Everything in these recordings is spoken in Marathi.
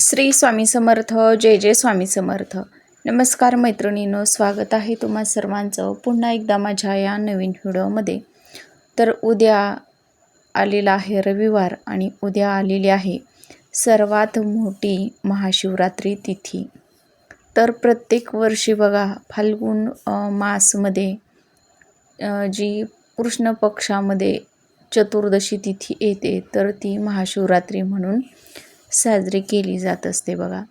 श्री स्वामी समर्थ जय जय स्वामी समर्थ. नमस्कार मैत्रिणींनो स्वागत आहे तुम्हा सर्वांचं पुन्हा एकदा माझ्या या नवीन व्हिडिओमध्ये. तर उद्या आलेला आहे रविवार आणि उद्या आलेली आहे सर्वात मोठी महाशिवरात्री तिथी. तर प्रत्येक वर्षी बघा फाल्गुन मासमध्ये जी कृष्ण पक्षामध्ये चतुर्दशी तिथी येते तर ती महाशिवरात्री म्हणून साजरी केली जात असते बघा.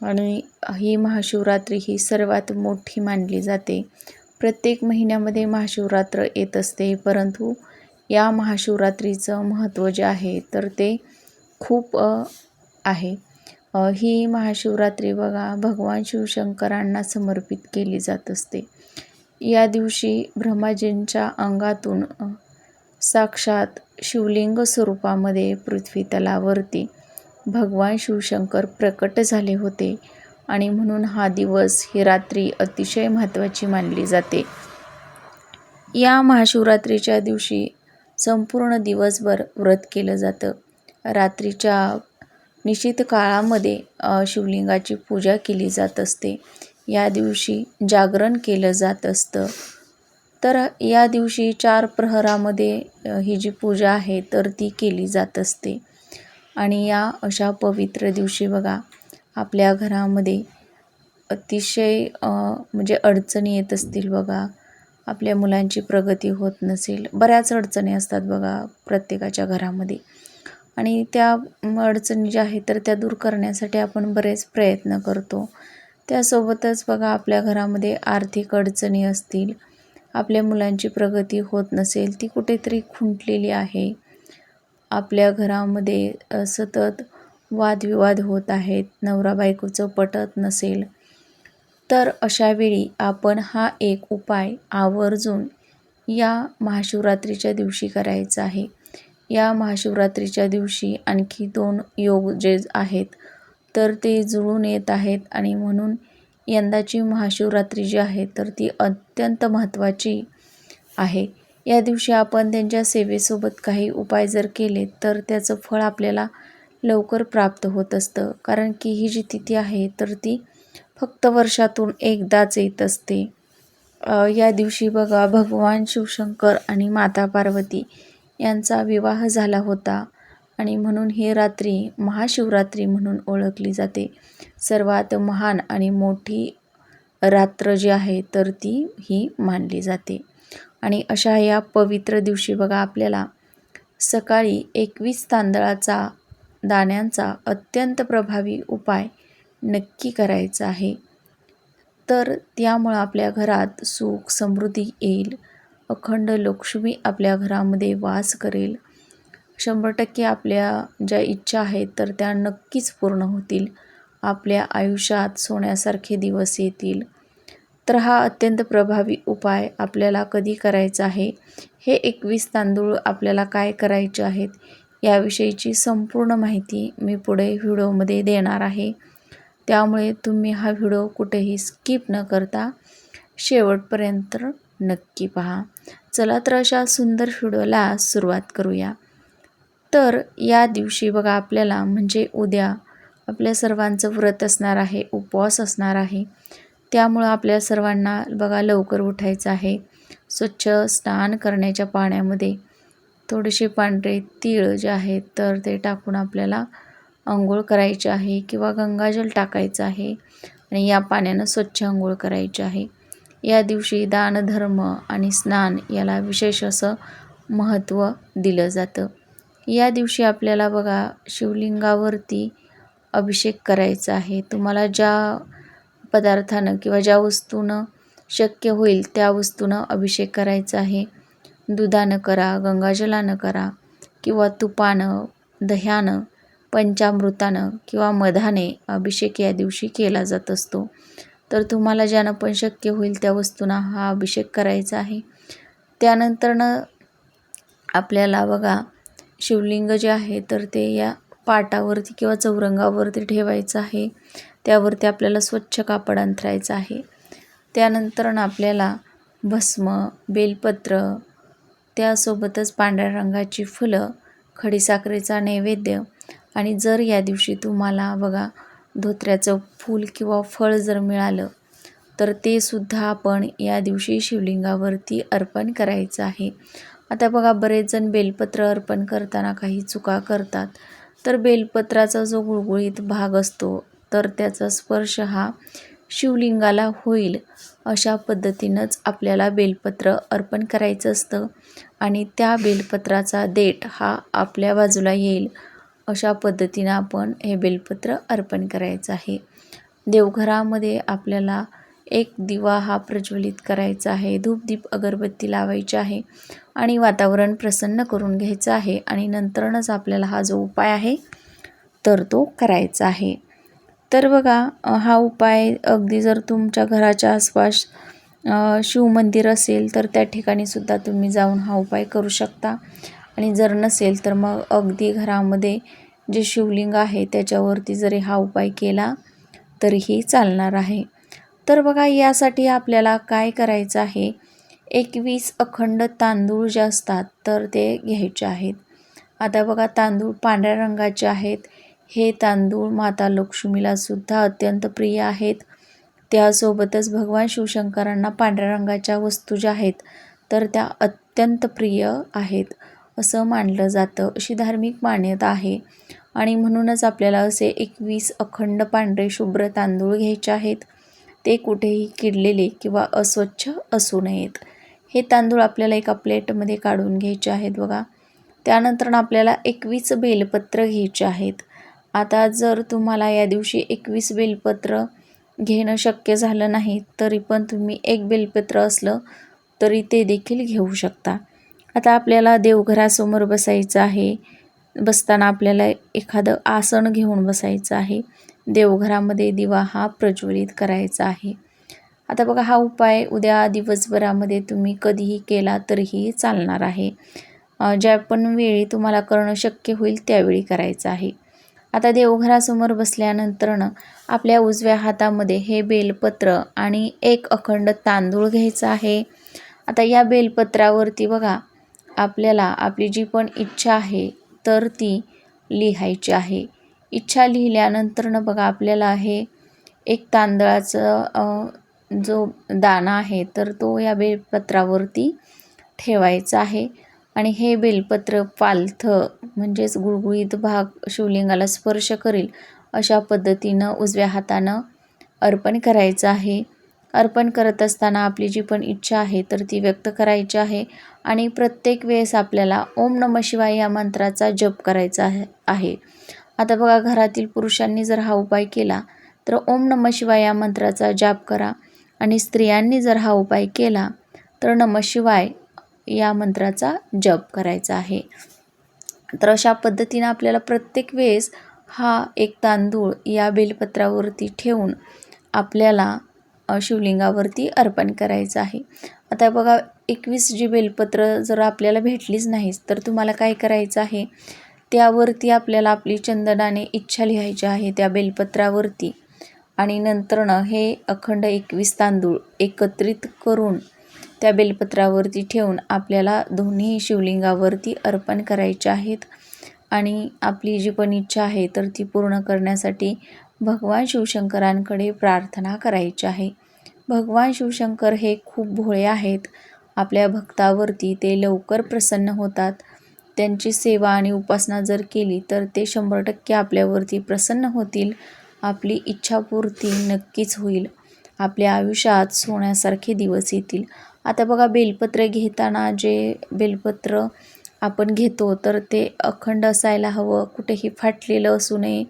आणि ही महाशिवरात्री ही सर्वात मोठी मानली जाते. प्रत्येक महिन्यामध्ये महाशिवरात्र येत असते परंतु या महाशिवरात्रीचं महत्त्व जे आहे तर ते खूप आहे. ही महाशिवरात्री बघा भगवान शिवशंकरांना समर्पित केली जात असते. या दिवशी ब्रह्माजींच्या अंगातून साक्षात शिवलिंग स्वरूपामध्ये पृथ्वी तलावरती भगवान शिवशंकर प्रकट झाले होते आणि म्हणून हा दिवस ही रात्री अतिशय महत्त्वाची मानली जाते. या महाशिवरात्रीच्या दिवशी संपूर्ण दिवसभर व्रत केलं जातं. रात्रीच्या निश्चित काळामध्ये शिवलिंगाची पूजा केली जात असते. या दिवशी जागरण केलं जात असतं. तर या दिवशी चार प्रहरामध्ये ही जी पूजा आहे तर ती केली जात असते. आणि या अशा पवित्र दिवशी बघा आपल्या घरामध्ये अतिशय म्हणजे अडचणी येत असतील बघा. आपल्या मुलांची प्रगती होत नसेल. बऱ्याच अडचणी असतात बघा प्रत्येकाच्या घरामध्ये. आणि त्या अडचणी ज्या आहेत तर त्या दूर करण्यासाठी आपण बरेच प्रयत्न करतो. त्यासोबतच बघा आपल्या घरामध्ये आर्थिक अडचणी असतील आपल्या मुलांची प्रगती होत नसेल ती कुठेतरी खुंटलेली आहे. आपल्या घरामध्ये सतत वादविवाद होत आहेत नवरा बायकोचं पटत नसेल तर अशावेळी आपण हा एक उपाय आवर्जून या महाशिवरात्रीच्या दिवशी करायचा आहे. या महाशिवरात्रीच्या दिवशी आणखी दोन योग जे आहेत तर ते जुळून येत आहेत आणि म्हणून यंदाची महाशिवरात्री जी आहे तर ती अत्यंत महत्त्वाची आहे. या दिवशी आपण त्यांच्या सेवेसोबत काही उपाय जर केले तर त्याचं फळ आपल्याला लवकर प्राप्त होत असतं. कारण की ही जी तिथी आहे तर ती फक्त वर्षातून एकदाच येत असते. या दिवशी बघा भगवान शिवशंकर आणि माता पार्वती यांचा विवाह झाला होता. आणि म्हणून ही रात्री महाशिवरात्री म्हणून ओळखली जाते. सर्वात महान आणि मोठी रात्र जी आहे तर ती ही मानली जाते. आणि अशा या पवित्र दिवशी बघा आपल्याला सकाळी एकवीस तांदळाचा दाण्यांचा अत्यंत प्रभावी उपाय नक्की करायचा आहे. तर त्यामुळं आपल्या घरात सुख समृद्धी येईल. अखंड लक्ष्मी आपल्या घरामध्ये वास करेल. शंभर टक्के आपल्या ज्या इच्छा आहेत तर त्या नक्कीच पूर्ण होतील. आपल्या आयुष्यात सोन्यासारखे दिवस येतील. तर हा अत्यंत प्रभावी उपाय आपल्याला कधी करायचा आहे? हे एकवीस तांदूळ आपल्याला काय करायचे आहेत? याविषयीची संपूर्ण माहिती मी पुढे व्हिडिओमध्ये देणार आहे. त्यामुळे तुम्ही हा व्हिडिओ कुठेही स्किप न करता शेवटपर्यंत नक्की पहा. चला तर अशा सुंदर व्हिडिओला सुरुवात करूया. तर या दिवशी बघा आपल्याला म्हणजे उद्या आपल्या सर्वांचं व्रत असणार आहे उपवास असणार आहे. त्यामुळं आपल्या सर्वांना बघा लवकर उठायचं आहे. स्वच्छ स्नान करण्याच्या पाण्यामध्ये थोडेसे पांढरे तीळ जे आहेत तर ते टाकून आपल्याला आंघोळ करायची आहे किंवा गंगाजल टाकायचं आहे आणि या पाण्यानं स्वच्छ आंघोळ करायची आहे. या दिवशी दानधर्म आणि स्नान याला विशेष असं महत्त्व दिलं जातं. या दिवशी आपल्याला बघा शिवलिंगावरती अभिषेक करायचा आहे. तुम्हाला ज्या पदार्थानं किंवा ज्या वस्तूनं शक्य होईल त्या वस्तूनं अभिषेक करायचा आहे. दुधानं करा गंगाजलानं करा किंवा तुपानं दह्यानं पंचामृतानं किंवा मधाने अभिषेक या दिवशी केला जात असतो. तर तुम्हाला ज्यानं पण शक्य होईल त्या वस्तूंना हा अभिषेक करायचा आहे. त्यानंतरनं आपल्याला बघा शिवलिंग जे आहे तर ते या पाटावरती किंवा चौरंगावरती ठेवायचं आहे. त्यावरती आपल्याला स्वच्छ कापड अंथरायचं आहे. त्यानंतर आपल्याला भस्म बेलपत्र त्यासोबतच पांढऱ्या रंगाची फुलं खडीसाखरेचा नैवेद्य आणि जर या दिवशी तुम्हाला बघा धोत्र्याचं फूल किंवा फळ जर मिळालं तर ते सुद्धा आपण या दिवशी शिवलिंगावरती अर्पण करायचं आहे. आता बघा बरेच जण बेलपत्र अर्पण करताना काही चुका करतात. तर बेलपत्राचा जो गुळगुळीत भाग असतो तर त्याचा स्पर्श हा शिवलिंगाला होईल अशा पद्धतीनंच आपल्याला बेलपत्र अर्पण करायचं असतं आणि त्या बेलपत्राचा देठ हा आपल्या बाजूला येईल. अशा पद्धतीनं आपण हे बेलपत्र अर्पण करायचं आहे. देवघरामध्ये आपल्याला एक दिवा हा प्रज्वलित करायचा आहे. धूपदीप अगरबत्ती लावायची आहे आणि वातावरण प्रसन्न करून घ्यायचं आहे आणि नंतरनच आपल्याला हा जो उपाय आहे तर तो करायचा आहे. तर बघा हा उपाय अगदी जर तुमच्या घराच्या आसपास शिवमंदिर असेल तर त्या ठिकाणी सुद्धा तुम्ही जाऊन हा उपाय करू शकता. आणि जर नसेल तर मग अगदी घरामध्ये जे शिवलिंग आहे त्याच्यावरती जरी हा उपाय केला तरीही चालणार आहे. तर बघा यासाठी आपल्याला काय करायचं आहे? एकवीस अखंड तांदूळ जे असतात तर ते घ्यायचे आहेत. आता बघा तांदूळ पांढऱ्या रंगाचे आहेत. हे तांदूळ माता लक्ष्मीला सुद्धा अत्यंत प्रिय आहेत. त्यासोबतच भगवान शिवशंकरांना पांढऱ्या रंगाच्या वस्तू ज्या आहेत तर त्या अत्यंत प्रिय आहेत असं मानलं जातं अशी धार्मिक मान्यता आहे. आणि म्हणूनच आपल्याला असे एकवीस अखंड पांढरे शुभ्र तांदूळ घ्यायचे आहेत. ते कुठेही किडलेले किंवा अस्वच्छ असू नयेत. हे तांदूळ आपल्याला एका प्लेटमध्ये काढून घ्यायचे आहेत बघा. त्यानंतर आपल्याला एकवीस बेलपत्र घ्यायचे आहेत. आता जर तुम्हाला या दिवशी एकवीस बेलपत्र घेणं शक्य झालं नाही तरी पण तुम्ही एक बेलपत्र असलं तरी ते देखील घेऊ शकता. आता आपल्याला देवघरासमोर बसायचं आहे. बसताना आपल्याला एखादं आसन घेऊन बसायचं आहे. देवघरामध्ये दिवा हा प्रज्वलित करायचा आहे. आता बघा हा उपाय उद्या दिवसभरामध्ये तुम्ही कधीही केला तरीही चालणार आहे. ज्या पण वेळी तुम्हाला करणं शक्य होईल त्यावेळी करायचं आहे. आता देवघरासमोर बसल्यानंतरनं आपल्या उजव्या हातामध्ये हे बेलपत्र आणि एक अखंड तांदूळ घ्यायचं आहे. आता या बेलपत्रावरती बघा आपल्याला आपली जी पण इच्छा आहे तर ती लिहायची आहे. इच्छा लिहिल्यानंतरनं बघा आपल्याला हे एक तांदळाचं जो दाणा आहे तर तो या बेलपत्रावरती ठेवायचा आहे. आणि हे बेलपत्र पालथं म्हणजेच गुळगुळीत भाग शिवलिंगाला स्पर्श करेल अशा पद्धतीनं उजव्या हातानं अर्पण करायचं आहे. अर्पण करत असताना आपली जी पण इच्छा आहे तर ती व्यक्त करायची आहे आणि प्रत्येक वेळेस आपल्याला ओम नम शिवाय या मंत्राचा जप करायचा आहे. आता बघा घरातील पुरुषांनी जर हा उपाय केला तर ओम नम शिवाय या मंत्राचा जाप करा आणि स्त्रियांनी जर हा उपाय केला तर नम शिवाय या मंत्राचा जप करायचा आहे. तर अशा पद्धतीनं आपल्याला प्रत्येक वेळेस हा एक तांदूळ या बेलपत्रावरती ठेवून आपल्याला शिवलिंगावरती अर्पण करायचं आहे. आता बघा एकवीस जी बेलपत्र जर आपल्याला भेटलीच नाहीच तर तुम्हाला काय करायचं आहे? त्यावरती आपल्याला आपली चंदनाने इच्छा लिहायची आहे त्या बेलपत्रावरती. आणि नंतरनं हे अखंड एकवीस तांदूळ एकत्रित करून त्या बेलपत्रावरती ठेवून आपल्याला दोन्ही शिवलिंगावरती अर्पण करायचे आहेत. आणि आपली जी पण इच्छा आहे तर ती पूर्ण करण्यासाठी भगवान शिवशंकरांकडे प्रार्थना करायची आहे. भगवान शिवशंकर हे खूप भोळे आहेत. आपल्या भक्तावरती ते लवकर प्रसन्न होतात. त्यांची सेवा आणि उपासना जर केली तर ते शंभर टक्के आपल्यावरती प्रसन्न होतील. आपली इच्छापूर्ती नक्कीच होईल. आपल्या आयुष्यात सोन्यासारखे दिवस येतील. आता बघा बेलपत्र घेताना जे बेलपत्र आपण घेतो तर ते अखंड असायला हवं कुठेही फाटलेलं असू नये.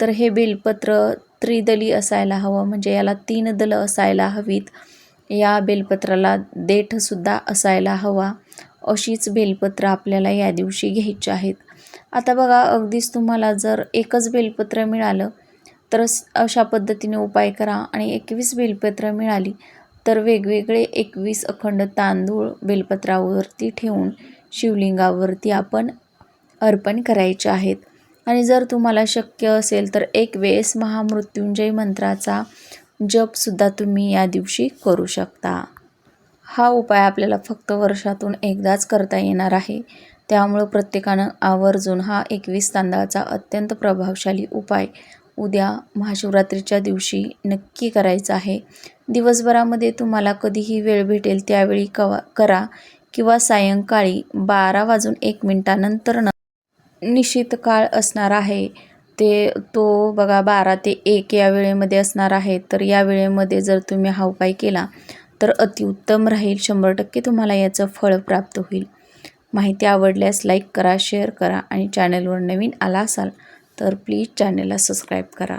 तर हे बेलपत्र त्रिदली असायला हवं म्हणजे याला तीन दलं असायला हवीत. या बेलपत्राला देठसुद्धा असायला हवा. अशीच बेलपत्र आपल्याला या दिवशी घ्यायची आहेत. आता बघा अगदीच तुम्हाला जर एकच बेलपत्र मिळालं तर अशा पद्धतीने उपाय करा आणि एकवीस बेलपत्र मिळाली तर वेगवेगळे एकवीस अखंड तांदूळ बेलपत्रावरती ठेवून शिवलिंगावरती आपण अर्पण करायचे आहेत. आणि जर तुम्हाला शक्य असेल तर एक वेळेस महामृत्युंजय मंत्राचा जपसुद्धा तुम्ही या दिवशी करू शकता. हा उपाय आपल्याला फक्त वर्षातून एकदाच करता येणार आहे. त्यामुळं प्रत्येकानं आवर्जून हा एकवीस तांदळाचा अत्यंत प्रभावशाली उपाय उद्या महाशिवरात्रीच्या दिवशी नक्की करायचं आहे. दिवसभरामध्ये तुम्हाला कधीही वेळ भेटेल त्यावेळी कवा करा किंवा सायंकाळी बारा वाजून एक मिनटानंतर न निश्चित काळ असणार आहे. ते तो बघा बारा ते एक या वेळेमध्ये असणार आहे. तर या वेळेमध्ये जर तुम्ही हा उपाय केला तर अतिउत्तम राहील. शंभर टक्के तुम्हाला याचं फळ प्राप्त होईल. माहिती आवडल्यास लाईक करा शेअर करा आणि चॅनलवर नवीन आला असाल तर प्लीज चॅनलला सबस्क्राईब करा.